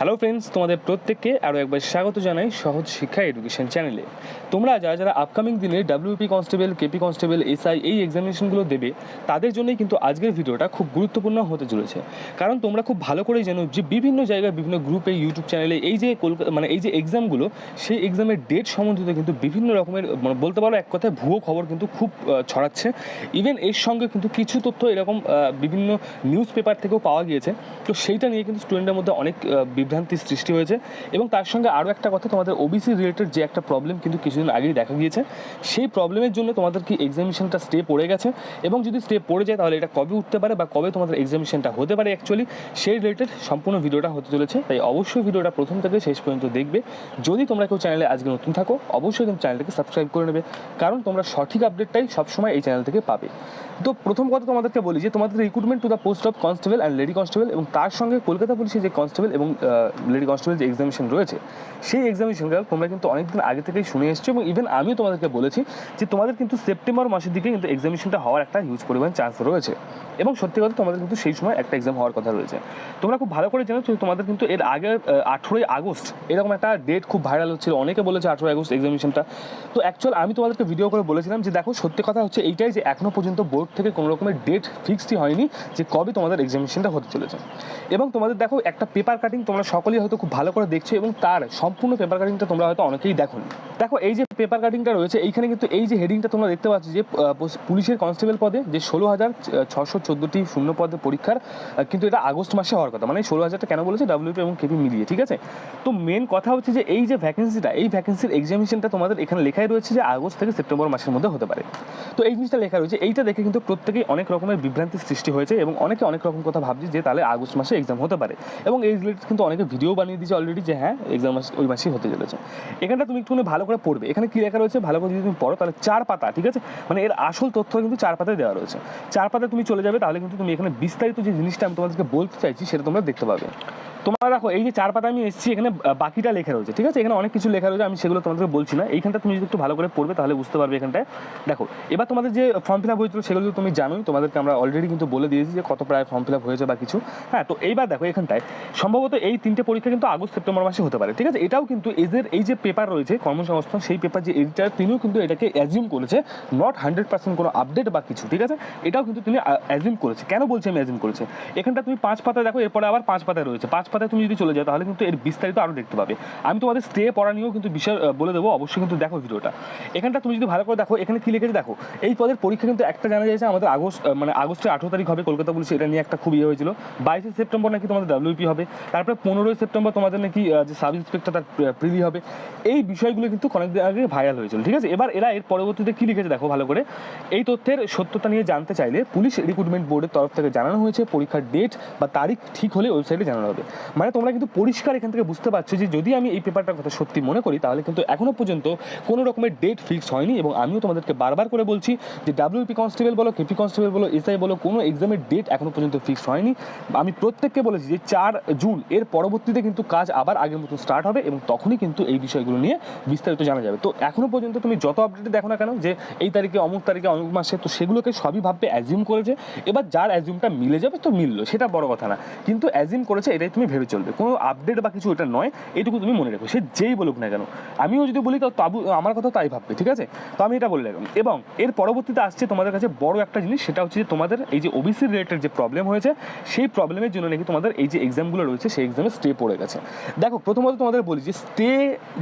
Hello friends তোমাদের প্রত্যেককে আরও একবার স্বাগত জানাই সহজ শিক্ষা এডুকেশন চ্যানেলে তোমরা যারা যারা আপকামিং দিনে WBP constable KP constable SI এই এক্সামিনেশনগুলো দেবে, তাদের জন্যই কিন্তু আজকের ভিডিওটা খুব গুরুত্বপূর্ণ হতে চলেছে। কারণ তোমরা খুব ভালো করেই জানো যে বিভিন্ন জায়গায়, বিভিন্ন গ্রুপে ইউটিউব চ্যানেলে এই যে কলকাতা মানে এই যে এক্সামগুলো সেই এক্সামের ডেট সম্বন্ধিত কিন্তু বিভিন্ন রকমের মানে বলতে পারো এক কথায় ভুয়ো খবর কিন্তু খুব ছড়াচ্ছে। ইভেন এর সঙ্গে কিন্তু কিছু তথ্য এরকম বিভিন্ন নিউজ পেপার থেকেও পাওয়া গিয়েছে। তো সেইটা নিয়ে কিন্তু স্টুডেন্টের মধ্যে অনেক আহ, বিভ্রান্তির সৃষ্টি হয়েছে। এবং তার সঙ্গে আরও একটা কথা তোমাদের ওবিসি রিলেটেড যে একটা প্রবলেম কিন্তু কিছুদিন আগেই দেখা গিয়েছে সেই প্রবলেমের জন্য তোমাদের কি এক্সামিনেশনটা স্টে পড়ে গেছে? এবং যদি স্টে পড়ে যায় তাহলে এটা কবে উঠতে পারে বা কবে তোমাদের এক্সামিনেশনটা হতে পারে অ্যাকচুয়ালি সেই রিলেটেড সম্পূর্ণ ভিডিওটা হতে চলেছে তাই অবশ্যই ভিডিওটা প্রথম থেকে শেষ পর্যন্ত দেখবে। যদি তোমরা কেউ চ্যানেলে আজকে নতুন থাকো অবশ্যই কিন্তু চ্যানেলটাকে সাবস্ক্রাইব করে নেবে কারণ তোমরা সঠিক আপডেটটাই সবসময় এই চ্যানেল থেকে পাবে। তো প্রথম কথা তোমাদেরকে বলি যে তোমাদের recruitment to the post of constable and lady constable এবং তার সঙ্গে কলকাতা পুলিশের যে কনস্টেবল এবং লেডি কনস্টেবল যে এক্সামিশন রয়েছে, সেই এক্সামিনেশনটা তোমরা কিন্তু অনেকদিন আগে থেকেই শুনে এসছো এবং ইভেন আমিও তোমাদেরকে বলেছি যে তোমাদের কিন্তু সেপ্টেম্বর মাসের দিকে কিন্তু এক্সামিনেশনটা হওয়ার একটা হিউজ পরিমাণ চান্স রয়েছে। এবং সত্যি কথা তোমাদের কিন্তু সেই সময় একটা এক্সাম হওয়ার কথা রয়েছে। তোমরা খুব ভালো করে জানো তোমাদের কিন্তু এর আগে আঠেরোই আগস্ট এরকম একটা ডেট খুব ভাইরাল হচ্ছিল। অনেকে বলেছে আঠেরোই আগস্ট এক্সামিনেশনটা তো অ্যাকচুয়াল আমি তোমাদেরকে ভিডিও করে বলেছিলাম যে, দেখো, সত্যি কথা হচ্ছে এইটাই যে, এখনও পর্যন্ত বোর্ড থেকে কোনো রকমের ডেট ফিক্সডই হয়নি যে, কবে তোমাদের এক্সামিনেশনটা হতে চলেছে। এবং তোমাদের দেখো, একটা পেপার কাটিং তোমরা সকলেই হয়তো খুব ভালো করে দেখছ এবং তার সম্পূর্ণ পেপার কাটিংটা তোমরা হয়তো অনেকেই দেখো দেখো, এই যে পেপার কাটিংটা রয়েছে, এইখানে কিন্তু এই যে হেডিংটা তোমরা দেখতে পাচ্ছ যে পুলিশের কনস্টেবল পদে যে ষোলো হাজার ছশো চোদ্দোটি শূন্য পদে পরীক্ষার কিন্তু এটা আগস্ট মাসে হওয়ার কথা। মানে ষোলো হাজারটা কেন বলেছে? ডাব্লিউপি এবং কেপি মিলিয়ে, ঠিক আছে? তো মেন কথা হচ্ছে যে, এই যে ভ্যাকেন্সিটা এই ভ্যাকেন্সির এক্সামিনেশনটা তোমাদের এখানে লেখাই রয়েছে যে, আগস্ট থেকে সেপ্টেম্বর মাসের মধ্যে হতে পারে। তো এই জিনিসটা লেখা রয়েছে, এইটা দেখে কিন্তু প্রত্যেকেই অনেক রকমের বিভ্রান্তির সৃষ্টি হয়েছে এবং অনেকে অনেক রকম কথা ভাবছে যে, তাহলে আগস্ট মাসে এক্সাম হতে পারে। এবং এই রিলেটেড কিন্তু অনেকে ভিডিও বানিয়ে দিয়েছে অলরেডি যে হ্যাঁ এক্সাম মাস ওই মাসেই হতে চলেছে। এখানটা তুমি একটুখানি ভালো করে পড়বে। এখানে কি লেখা রয়েছে? ভালো করে যদি তুমি পড়ো, তাহলে চার পাতা, ঠিক আছে? মানে এর আসল তথ্য কিন্তু চার পাতায় দেওয়া রয়েছে। চার পাতায় তুমি চলে যাবে, তাহলে কিন্তু তুমি এখানে বিস্তারিত যে জিনিসটা আমি তোমাদেরকে বলতে চাইছি, সেটা তোমরা দেখতে পাবে। তোমরা দেখো, এই যে চার পাতা আমি এসেছি, এখানে বাকিটা লেখা রয়েছে, ঠিক আছে? এখানে অনেক কিছু লেখা রয়েছে, আমি সেগুলো তোমাদেরকে বলছি না। এইখানটা তুমি যদি একটু ভালো করে পড়বে, তাহলে বুঝতে পারবে এখানটায়। দেখো, এবার তোমাদের যে ফর্ম ফিল আপ হয়েছিল, সেগুলো তুমি জানোই, তোমাদেরকে আমরা অলরেডি কিন্তু বলে দিয়েছি যে কত প্রায় ফর্ম ফিল আপ হয়েছে বা কিছু। হ্যাঁ তো এইবার দেখো, এখানটায়। সম্ভবত এই তিনটে পরীক্ষা কিন্তু আগস্ট, সেপ্টেম্বর মাসে হতে পারে, ঠিক আছে? এটাও কিন্তু এদের এই যে পেপার রয়েছে, কর্মসংস্থান, সেই পেপার যে এডিটার তিনিও কিন্তু এটাকে অ্যাজিউম করেছে নট হান্ড্রেড পার্সেন্ট কোনো আপডেট বা কিছু, ঠিক আছে? এটাও কিন্তু তিনি অ্যাজিউম করেছে। কেন বলছি আমি অ্যাজিউম করেছে? এখানটা তুমি পাঁচ পাতা দেখো, এরপরে আবার পাঁচ পাতায় রয়েছে। পাঁচ পাতায় তুমি যদি চলে যাও, তাহলে কিন্তু এর বিস্তারিত আরও দেখতে পাবে। আমি তোমাদের স্টে পড়া নিয়েও কিন্তু বিষয় বলে দেবো, অবশ্যই কিন্তু দেখো ভিডিওটা। এখানটা তুমি যদি ভালো করে দেখো, এখানে কি লিখেছে দেখো, এই পদের পরীক্ষা কিন্তু একটা জানা যাচ্ছে আমাদের আগস্ট মানে আগস্টের আঠেরো তারিখ হবে, কলকাতা পুলিশ এটা নিয়ে একটা খুব ইয়ে হয়েছিল। বাইশে সেপ্টেম্বর নাকি তোমাদের ডাব্লিউপি হবে, তারপরে পনেরোই সেপ্টেম্বর তোমাদের নাকি যে সাব ইন্সপেক্টর তার প্রিলি হবে। এই বিষয়গুলো কিন্তু অনেকদিন আগে ভাইরাল হয়েছিল, ঠিক আছে? এবার এরা এর পরবর্তীতে কি লিখেছে দেখো ভালো করে? এই তথ্যের সত্যতা নিয়ে জানতে চাইলে পুলিশ রিক্রুটমেন্ট বোর্ডের তরফ থেকে জানানো হয়েছে, পরীক্ষার ডেট বা তারিখ ঠিক হলে ওয়েবসাইটে জানানো হবে। মানে তোমরা কিন্তু পরিষ্কার এখান থেকে বুঝতে পারছ যে যদি আমি এই পেপারটার কথা সত্যি মনে করি, তাহলে কিন্তু এখনও পর্যন্ত কোনো রকমের ডেট ফিক্স হয়নি এবং আমিও তোমাদেরকে বারবার করে বলছি যে ডাব্লিউপি কনস্টেবল বলো কেপি কনস্টেবল বলো এসআই বলো, কোনো এক্সামের ডেট এখনও পর্যন্ত ফিক্স হয়নি। আমি প্রত্যেককে বলেছি যে চার জুন, এর পরবর্তীতে কিন্তু কাজ আবার আগের মতো স্টার্ট হবে এবং তখনই কিন্তু এই বিষয়গুলো নিয়ে বিস্তারিত জানা যাবে। তো এখনও পর্যন্ত তুমি যত আপডেট দেখো না কেন যে এই তারিখে, অমুক তারিখে, অমুক মাসে, তো সেগুলোকে সবই ভাববে অ্যাজিউম করেছে। এবার যার অ্যাজিউমটা মিলে যাবে, তো মিললো, সেটা বড় কথা না। কিন্তু অ্যাজিউম করেছে, এটাই তুমি ভেবে চলবে। কোনো আপডেট বা কিছু এটা নয়, এটুকু তুমি মনে রেখো। সে যেই বলুক না কেন। আমিও যদি বলি তো তাবু, আমার কথা তাই ভাববে, ঠিক আছে? তো আমি এটা বলে এবং এর পরবর্তীতে আসছে তোমাদের কাছে বড় একটা জিনিস, সেটা হচ্ছে যে তোমাদের এই যে ওবিসি রিলেটেড যে প্রবলেম হয়েছে, সেই প্রবলেমের জন্য নাকি তোমাদের এই যে এক্সামগুলো রয়েছে, সেই এক্সামে স্টে পড়ে গেছে। দেখো, প্রথমত তোমাদের বলি যে স্টে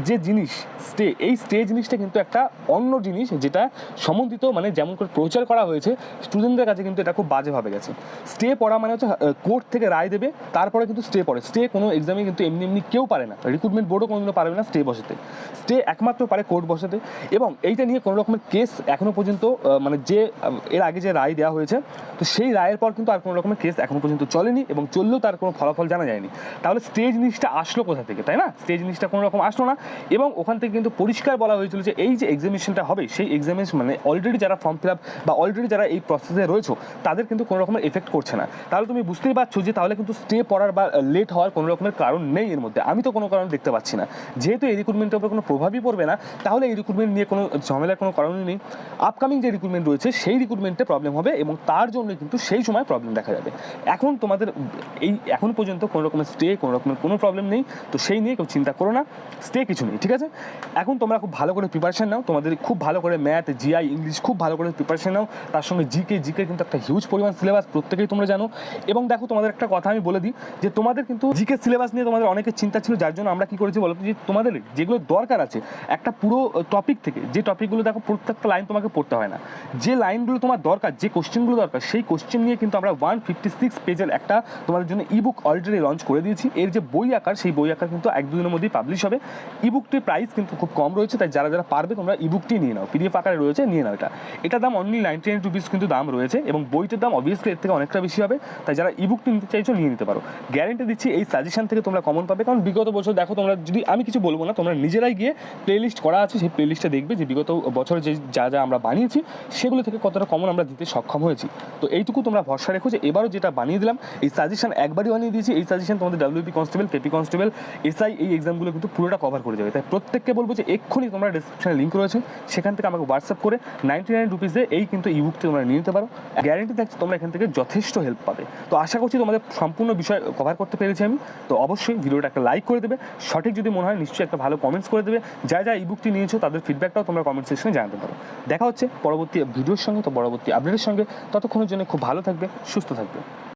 যে জিনিস স্টে এই স্টে জিনিসটা কিন্তু একটা অন্য জিনিস যেটা সম্বন্ধিত মানে যেমন করে প্রচার করা হয়েছে স্টুডেন্টদের কাছে কিন্তু এটা খুব বাজেভাবে গেছে। স্টে পড়া মানে হচ্ছে কোর্ট থেকে রায় দেবে, তারপরে কিন্তু স্টে পড়ে। স্টে কোনো এক্সামে কিন্তু এমনি এমনি কেউ পারে না। রিক্রুটমেন্ট বোর্ডও কোনোদিনও পারবে না স্টে বসাতে। স্টে একমাত্র পারে কোর্ট বসাতে। এবং এইটা নিয়ে কোনো রকমের কেস এখনও পর্যন্ত মানে যে এর আগে যে রায় দেওয়া হয়েছে, তো সেই রায়ের পর কিন্তু আর কোনো রকমের কেস এখনও পর্যন্ত চলেনি এবং চললেও তার কোনো ফলাফল জানা যায়নি। তাহলে স্টেজ জিনিসটা আসলো কোথা থেকে, তাই না? স্টেজ জিনিসটা কোনো রকম আসলো না এবং ওখান থেকে কিন্তু পরিষ্কার বলা হয়েছিল যে এই যে এক্সামিনেশনটা হবে, সেই এক্সামিনেশন মানে অলরেডি যারা ফর্ম ফিল আপ বা অলরেডি যারা এই প্রসেসে রয়েছে, তাদের কিন্তু কোনো রকমের এফেক্ট করছে না। তাহলে তুমি বুঝতেই পারছ যে তাহলে কিন্তু স্টে পড়ার বা লেট রিজেক্ট হওয়ার কোনো রকমের কারণ নেই এর মধ্যে। আমি তো কোনো কারণ দেখতে পাচ্ছি না। যেহেতু এই রিক্রুটমেন্টের উপর কোনো প্রভাবই পড়বে না, তাহলে এই রিক্রুটমেন্ট নিয়ে কোনো ঝামেলার কোনো কারণই নেই। আপকামিং যে রিক্রুটমেন্ট রয়েছে, সেই রিক্রুটমেন্টে প্রবলেম হবে এবং তার জন্য কিন্তু সেই সময় প্রবলেম দেখা যাবে। এখন তোমাদের এই, এখন পর্যন্ত কোনো রকমের স্টে কোনো রকমের কোনো প্রবলেম নেই। তো সেই নিয়ে কেউ চিন্তা করো না। স্টে কিছু নেই, ঠিক আছে? এখন তোমরা খুব ভালো করে প্রিপারেশন নাও। তোমাদের খুব ভালো করে ম্যাথ জিআই ইংলিশ খুব ভালো করে প্রিপারেশন নাও। তার সঙ্গে জিকে জিকে কিন্তু একটা হিউজ পরিমাণ সিলেবাস প্রত্যেকেই তোমরা জানো। এবং দেখো তোমাদের একটা কথা আমি বলে দিই যে তোমাদের কিন্তু জিকে সিলেবাস নিয়ে তোমাদের অনেকের চিন্তা ছিল যার জন্য আমরা কি করেছি বলো তো, যে তোমাদের যেগুলো দরকার আছে একটা পুরো টপিক থেকে যে টপিকগুলো দেখো প্রত্যেকটা লাইন তোমাকে পড়তে হয় না। যে লাইনগুলো তোমার দরকার যে কোশ্চেনগুলো দরকার সেই কোশ্চেন নিয়ে কিন্তু আমরা ওয়ান ফিফটি সিক্স পেজের একটা তোমাদের জন্য ইবুক অলরেডি লঞ্চ করে দিয়েছি। এর যে বই আকার সেই বই আকার কিন্তু এক দুদিনের মধ্যেই পাবলিশ হবে। ইবুকটির প্রাইস কিন্তু খুব কম রয়েছে তাই যারা যারা পারবে তোমরা ইবুকটি নিয়ে নাও। পিডিএফ আকারে রয়েছে নিয়ে নাও এটা। এটার দাম অনলি নাইনটি নাইন রুপিস কিন্তু দাম রয়েছে এবং বইটার দাম অবভিয়াসলি এর থেকে অনেকটা বেশি হবে। তাই যারা ইবুকটি নিতে চাইছো নিয়ে নিতে পারো। গ্যারেন্টি দিচ্ছি এই সাজেশন থেকে তোমরা কমন পাবে। কারণ বিগত বছর দেখো তোমরা যদি আমি কিছু বলব না, তোমরা নিজেরাই গিয়ে প্লেলিস্ট করা আছে, সেই প্লেলিস্টে দেখবে যে বিগত বছরে যে যা যা আমরা বানিয়েছি, সেগুলো থেকে কতটা কমন আমরা দিতে সক্ষম হয়েছি। তো এইটুকু তোমরা ভরসা রেখো যে এবারও যেটা বানিয়ে দিলাম, এই সাজেশন একবারই বানিয়ে দিয়েছি, এই সাজেশন তোমাদের WBP constable KP constable SI এই এক্সামগুলো কিন্তু পুরোটা কভার করে যাবে তাই প্রত্যেককে বলব যে এক্ষুনি তোমরা ডিসক্রিপশনে লিঙ্ক রয়েছে, সেখান থেকে আমাকে হোয়াটসঅ্যাপ করে নাইনটি নাইন রুপিসে এই কিন্তু ই ইবুকটি তোমরা নিয়ে নিতে পারো। গ্যারেন্টি থাকছে তোমরা এখান থেকে যথেষ্ট হেল্প পাবে। তো আশা করছি তোমাদের সম্পূর্ণ বিষয় কভার করতে পেরেছি। আমি তো অবশ্যই ভিডিওটা একটা লাইক করে দেবে। সঠিক যদি মনে হয়, নিশ্চয়ই একটা ভালো কমেন্টস করে দেবে। যা যা ইবুকটি নিয়েছো, তাদের ফিডব্যাকটাও তোমরা কমেন্ট সেকশনে জানাতে পারো। দেখা হচ্ছে পরবর্তী ভিডিওর সঙ্গে, তো পরবর্তী আপডেটের সঙ্গে। ততক্ষণের জন্য খুব ভালো থাকবে, সুস্থ থাকবে।